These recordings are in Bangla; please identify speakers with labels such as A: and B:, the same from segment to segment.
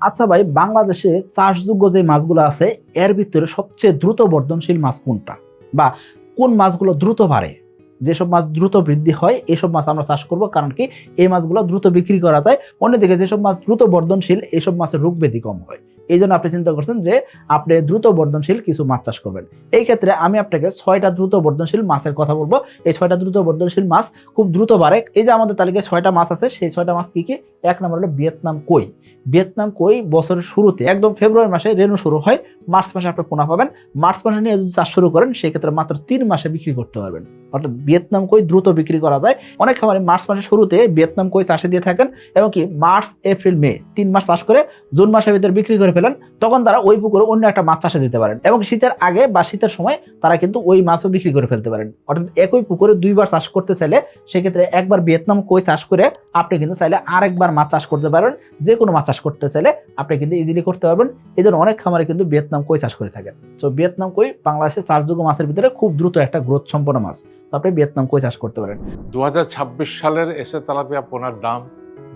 A: আচ্ছা ভাই, বাংলাদেশে চাষযোগ্য যে মাছগুলো আছে, এর ভিতরে সবচেয়ে দ্রুত বর্ধনশীল মাছ কোনটা? বা কোন মাছগুলো দ্রুত বাড়ে? যেসব মাছ দ্রুত বৃদ্ধি হয়, এসব মাছ আমরা চাষ করব, কারণ কি এই মাছগুলো দ্রুত বিক্রি করা যায়। অন্যদিকে যেসব মাছ দ্রুত বর্ধনশীল, এসব মাছের রোগ ব্যাধি কম হয়। এই জন্য আপনি চিন্তা করছেন যে আপনি দ্রুত বর্ধনশীল কিছু মাছ চাষ করবেন। এই ক্ষেত্রে আমি আপনাকে ছয়টা দ্রুত বর্ধনশীল মাছের কথা বলব। এই ছয়টা দ্রুত বর্ধনশীল মাছ খুব দ্রুত বাড়ে। এই যে আমাদের তালিকায় ছয়টা মাছ আছে, সেই ছয়টা মাছ কি কি? এক নম্বর হলো ভিয়েতনাম কই। ভিয়েতনাম কই বছরের শুরুতে, একদম ফেব্রুয়ারি মাসে রেনু শুরু হয়। মার্চ মাসে আপনি পোনা পাবেন। মার্চ মাসে নিয়ে যদি চাষ শুরু করেন, সেক্ষেত্রে মাত্র তিন মাসে বিক্রি করতে পারবেন। অর্থাৎ ভিয়েতনাম কই দ্রুত বিক্রি করা যায়। অনেক খামারে মার্চ মাসের শুরুতে ভিয়েতনাম কই চাষে দিয়ে থাকেন এবং কি মার্চ, এপ্রিল, মে তিন মাস চাষ করে জুন মাসের ভিতরে বিক্রি করে ফেলেন, তখন তারা ওই পুকুরে অন্য একটা মাছ চাষে দিতে পারেন এবং শীতের আগে বা শীতের সময় তারা কিন্তু ওই মাছও বিক্রি করে ফেলতে পারেন। অর্থাৎ একই পুকুরে দুইবার চাষ করতে চাইলে সেক্ষেত্রে একবার ভিয়েতনাম কই চাষ করে আপনি কিন্তু চাইলে আরেকবার মাছ চাষ করতে পারবেন। যে কোনো মাছ চাষ করতে চাইলে আপনি কিন্তু ইজিলি করতে পারবেন। এই জন্য অনেক খামারে কিন্তু ভিয়েতনাম কই চাষ করে থাকেন। তো ভিয়েতনাম কই বাংলাদেশের চাষযোগ্য মাছের ভিতরে খুব দ্রুত একটা গ্রোথ সম্পন্ন মাছ। আপনি ভিয়েতনাম কই চাষ করতে পারেন।
B: দু হাজার ছাব্বিশ সালের এসে তালাপিয়া পোনার দাম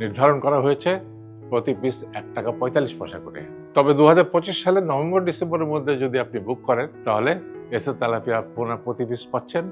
B: নির্ধারণ করা হয়েছে প্রতি পিস এক টাকা পঁয়তাল্লিশ পয়সা করে। তবে দু সালের নভেম্বর, ডিসেম্বরের মধ্যে যদি আপনি বুক করেন, তাহলে এসে তেলাপিয়া পোনা প্রতি পিস পাচ্ছেন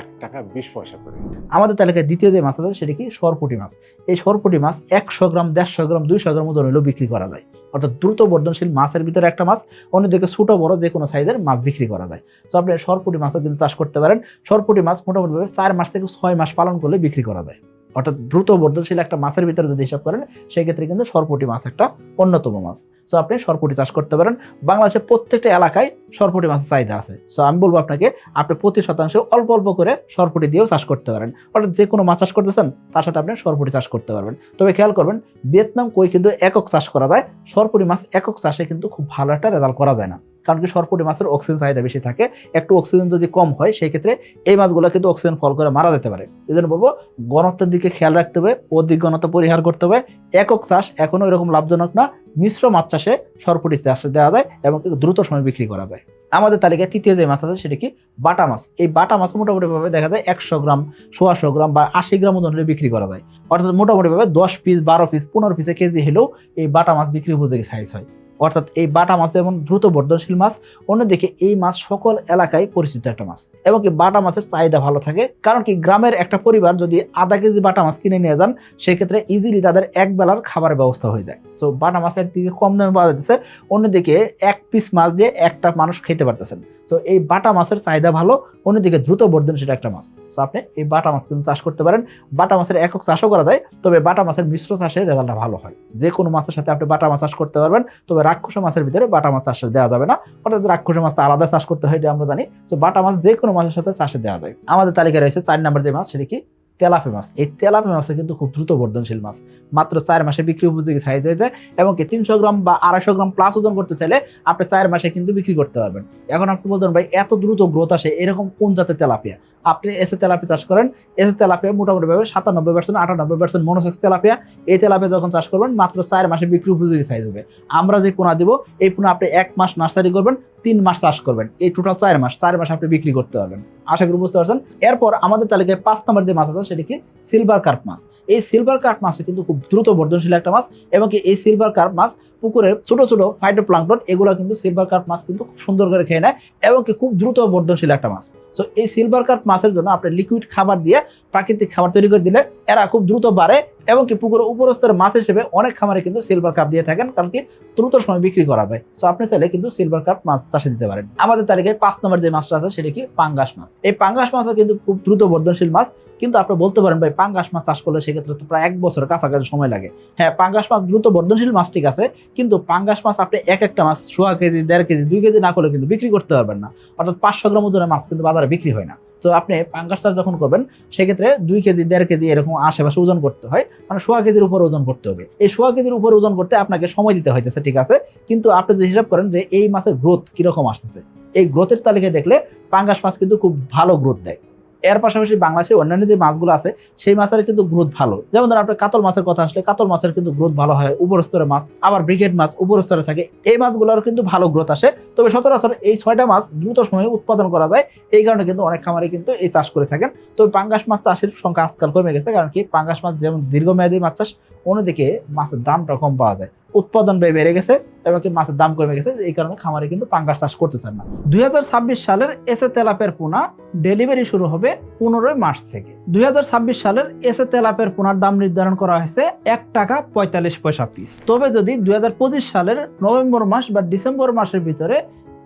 B: এক টাকা বিশ পয়সা করে।
A: আমাদের তালিকায় দ্বিতীয় যে মাছ আছে, সেটা কি? সরপুটি মাছ। এই সরপুটি মাছ একশো গ্রাম, দেড়শো গ্রাম, দুইশো গ্রাম ওজন হলেও বিক্রি করা যায়। অর্থাৎ দ্রুত বর্ধনশীল মাছের ভিতরে একটা মাছ, অন্যদিকে ছোট, বড় যে কোনো সাইজের মাছ বিক্রি করা যায়। তো আপনি সরপুটি মাছও কিন্তু চাষ করতে পারেন। সরপুটি মাছ মোটামুটিভাবে চার মাস থেকে ছয় মাস পালন করলে বিক্রি করা যায়। অর্থাৎ দ্রুত বর্ধনশীল একটা মাছের ভিতরে যদি হিসাব করেন, সেক্ষেত্রে কিন্তু সরপুটি মাছ একটা অন্যতম মাছ। সো আপনি সরপুটি চাষ করতে পারেন। বাংলাদেশের প্রত্যেকটা এলাকায় সরপুটি মাছের চাহিদা আছে। সো আমি বলব আপনাকে, আপনি প্রতি শতাংশে অল্প অল্প করে সরপুটি দিয়েও চাষ করতে পারেন। অর্থাৎ যে কোনো মাছ চাষ করতেছেন, তার সাথে আপনি সরপুটি চাষ করতে পারবেন। তবে খেয়াল করবেন, ভিয়েতনাম কই কিন্তু একক চাষ করা যায়। সরপুটি মাছ একক চাষে কিন্তু খুব ভালো একটা রেজাল্ট করা যায় না। কারণ কি সরপুটি মাছের অক্সিজেন চাহিদা বেশি থাকে। একটু অক্সিজেন যদি কম হয়, সেই ক্ষেত্রে এই মাছগুলো কিন্তু অক্সিজেন ফল করে মারা যেতে পারে। এই জন্য বলব গণত্বের দিকে খেয়াল রাখতে হবে, অধিক ঘনত্ব পরিহার করতে হবে। একক চাষ এখনও এরকম লাভজনক না, মিশ্র মাছ চাষে সরপুটি চাষ দেওয়া যায় এবং দ্রুত সময় বিক্রি করা যায়। আমাদের তালিকায় তৃতীয় যে মাছ আছে, সেটা কি? বাটা মাছ। এই বাটা মাছ মোটামুটিভাবে দেখা যায় একশো গ্রাম, সোয়াশো গ্রাম বা আশি গ্রাম ওজন বিক্রি করা যায়। অর্থাৎ মোটামুটিভাবে দশ পিস বারো পিস পনেরো পিসে কেজি হলেও এই বাটা মাছ বিক্রি উপযোগী সাইজ হয়। অর্থাৎ এই বাটা মাছ যেমন দ্রুত বর্ধনশীল মাছ, অন্যদিকে এই মাছ সকল এলাকায় পরিচিত একটা মাছ। এবং কি বাটা মাছের চাহিদা ভালো থাকে, কারণ কি গ্রামের একটা পরিবার যদি আধা কেজি বাটা মাছ কিনে নিয়ে যান, সেক্ষেত্রে ইজিলি তাদের এক বেলার খাবারের ব্যবস্থা হয়ে যায়। তো বাটা মাছ একদিকে কম দামে পাওয়া যাচ্ছে অন্যদিকে এক পিস মাছ দিয়ে একটা মানুষ খেতে পারতেছেন। তো এই বাটা মাছের চাহিদা ভালো, অন্যদিকে দ্রুত বর্ধনশীল একটা মাছ। তো আপনি এই বাটা মাছ কিন্তু চাষ করতে পারেন। বাটা মাছের একক চাষও করা যায়, তবে বাটা মাছের মিশ্র চাষের রেজাল্টটা ভালো হয়। যে কোনো মাছের সাথে আপনি বাটা মাছ চাষ করতে পারবেন, তবে রাক্ষস মাছের ভিতরে বাটা মাছ চাষে দেওয়া যাবে না। অর্থাৎ রাক্ষস মাছটা আলাদা চাষ করতে হয়, এটা আমরা জানি। তো বাটা মাছ যে কোনো মাছের সাথে চাষে দেওয়া যায়। আমাদের তালিকায় রয়েছে চার নাম্বার যে মাছ, সেটা কি? তেলাপি মাছ। এই তেলাপি মাছ কিন্তু খুব দ্রুত বর্ধনশীল মাছ। মাত্র চার মাসে বিক্রি উপযোগী সাইজ হয়ে যায় এবং কি তিনশো গ্রাম বা আড়াইশো গ্রাম প্লাস ওজন করতে চাইলে আপনি চার মাসে কিন্তু বিক্রি করতে পারবেন। এখন আপনি বলতেন ভাই, এত দ্রুত গ্রোথ আসে, এরকম কোন জাতের তেলাপিয়া? আপনি এসে তেলাপি চাষ করেন। এসে তেলাপিয়া মোটামুটিভাবে সাতানব্বই পার্সেন্ট আটানব্বই পার্সেন্ট মনোসেক্স তেলাপিয়া। এই তেলাপিয়া যখন চাষ করবেন, মাত্র চার মাসে বিক্রি উপযোগী সাইজ হবে। আমরা যে পোনা দিব, এই পোনা আপনি এক মাস নার্সারি করবেন। তিন মাস চাষ করবেন। এই টোটাল চার মাস চার মাস আপনি বিক্রি করতে পারবেন। আশা করি বুঝতে পারছেন? এরপর আমাদের তালিকায় পাঁচ নম্বর যে মাছ আছে সেটা কি? সিলভার কার্প মাছ। এই সিলভার কার্প মাছ কিন্তু খুব দ্রুত বর্ধনশীল একটা মাছ এবং এই সিলভার কার্প মাছ পুকুরের ছোট ছোট ফাইটো প্লাঙ্কটন এগুলো কিন্তু সিলভার কার্প মাছ কিন্তু খুব সুন্দর করে খেয়ে নেয় এবং কি খুব দ্রুত বর্ধনশীল একটা মাছ। তো এই সিলভার কার্প মাছের জন্য আপনি লিকুইড খাবার দিয়ে প্রাকৃতিক খাবার তৈরি করে দিলে এরা খুব দ্রুত বাড়ে এবং কি পুকুরের উপরস্তরের মাছ হিসেবে অনেক খামারে কিন্তু সিলভার কাপ দিয়ে থাকেন, কারণ কি দ্রুত সময় বিক্রি করা যায়। তো আপনি চাইলে কিন্তু সিলভার কাপ মাছ চাষে দিতে পারেন। আমাদের তালিকায় পাঁচ নম্বর যে মাছটা আছে, সেটা কি পাঙ্গাস মাছ। এই পাঙ্গাস মাছও কিন্তু খুব দ্রুত বর্ধনশীল মাছ, কিন্তু আপনি বলতে পারেন, ভাই, পাঙ্গাস মাছ চাষ করলে সেক্ষেত্রে তো প্রায় এক বছরের কাছাকাছি সময় লাগে। হ্যাঁ পাঙ্গাস মাছ দ্রুত বর্ধনশীল মাছ ঠিক আছে, কিন্তু পাঙ্গাস মাছ আপনি এক একটা মাছ সোয়া কেজি, দেড় কেজি, দুই কেজি না করলে কিন্তু বিক্রি করতে পারবেন না। অর্থাৎ পাঁচশো গ্রাম ওজনের মাছ কিন্তু বাজারে বিক্রি হয় না। তো আপনি পাঙ্গাস চাষ যখন করবেন, সেক্ষেত্রে দুই কেজি, দেড় কেজি এরকম আশেপাশে ওজন করতে হয়। মানে সোয়া কেজির উপর ওজন করতে হবে। এই সোয়া কেজির উপর ওজন করতে আপনাকে সময় দিতে হইতেছে, ঠিক আছে? কিন্তু আপনি যে হিসাব করেন যে এই মাছের গ্রোথ কীরকম আসতেছে, এই গ্রোথের তালিকায় দেখলে পাঙ্গাস মাছ কিন্তু খুব ভালো গ্রোথ দেয়। এর পাশাপাশি বাংলাদেশে অন্যান্য যে মাছগুলো আছে, সেই মাছের কিন্তু গ্রোথ ভালো। যেমন ধরুন আপনার কাতল মাছের কথা আসলে, কাতল মাছের কিন্তু গ্রোথ ভালো হয়, উপর স্তরের মাছ, আবার ব্রিগেড মাছ উপর স্তরে থাকে। এই মাছগুলোর কিন্তু ভালো গ্রোথ আসে। তবে সচরাচর এই ছয়টা মাছ দ্রুত সময়ে উৎপাদন করা যায়। এই কারণে কিন্তু অনেক খামারে কিন্তু এই চাষ করে থাকেন। তবে পাঙ্গাস মাছ চাষের সংখ্যা আজকাল কমে গেছে। কারণ কি? পাঙ্গাস মাছ যেমন দীর্ঘমেয়াদী মাছ চাষ অন্যদিকে মাছের দামটা কম পাওয়া যায়। উৎপাদন ব্যয় বেড়ে গেছে এবং কি মাছের দাম কমে গেছে, এই কারণে খামারে কিন্তু পাঙ্গাস চাষ করতে চান না। দুই হাজার ছাব্বিশ সালের এসে তেলাপের পোনা ডেলিভারি শুরু হবে পনেরোই মার্চ থেকে। দুই হাজার ছাব্বিশ সালের এসে তেলাপের পোনার দাম নির্ধারণ করা হয়েছে এক টাকা পঁয়তাল্লিশ পয়সা পিস। তবে যদি দুই হাজার পঁচিশ সালের নভেম্বর মাস বা ডিসেম্বর মাসের ভিতরে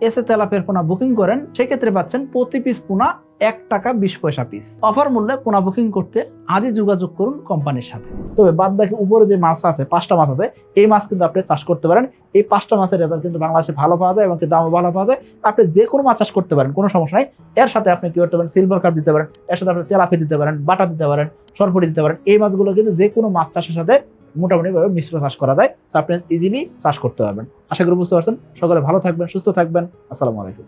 A: এসে তেলাপের পোনা বুকিং করেন, সেক্ষেত্রে পাচ্ছেন প্রতি পিস পোনা এক টাকা বিশ পয়সা পিস অফার মূল্যে পোনা বুকিং করতে আজই যোগাযোগ করুন কোম্পানির সাথে। তবে বাদ বাকি উপরে যে মাছ আছে, পাঁচটা মাছ আছে, এই মাছ কিন্তু আপনি চাষ করতে পারেন। এই পাঁচটা মাছের রেজাল্ট কিন্তু বাংলাদেশে ভালো পাওয়া যায় এবং দামও ভালো পাওয়া যায়। আপনি যে কোনো মাছ চাষ করতে পারেন, কোনো সমস্যা নাই। এর সাথে আপনি কি করতে পারেন সিলভার কাপ দিতে পারেন, এর সাথে আপনি তেলাপি দিতে পারেন, বাটা দিতে পারেন, সরপটি দিতে পারেন। এই মাছগুলো কিন্তু যে কোনো মাছ চাষের সাথে মোটামুটি ভাবে মিশ্র চাষ করা যায়। তো আপনি ইজিলি চাষ করতে পারবেন। আশা করি বুঝতে পারছেন। সকলে ভালো থাকবেন, সুস্থ থাকবেন। আসসালামু আলাইকুম।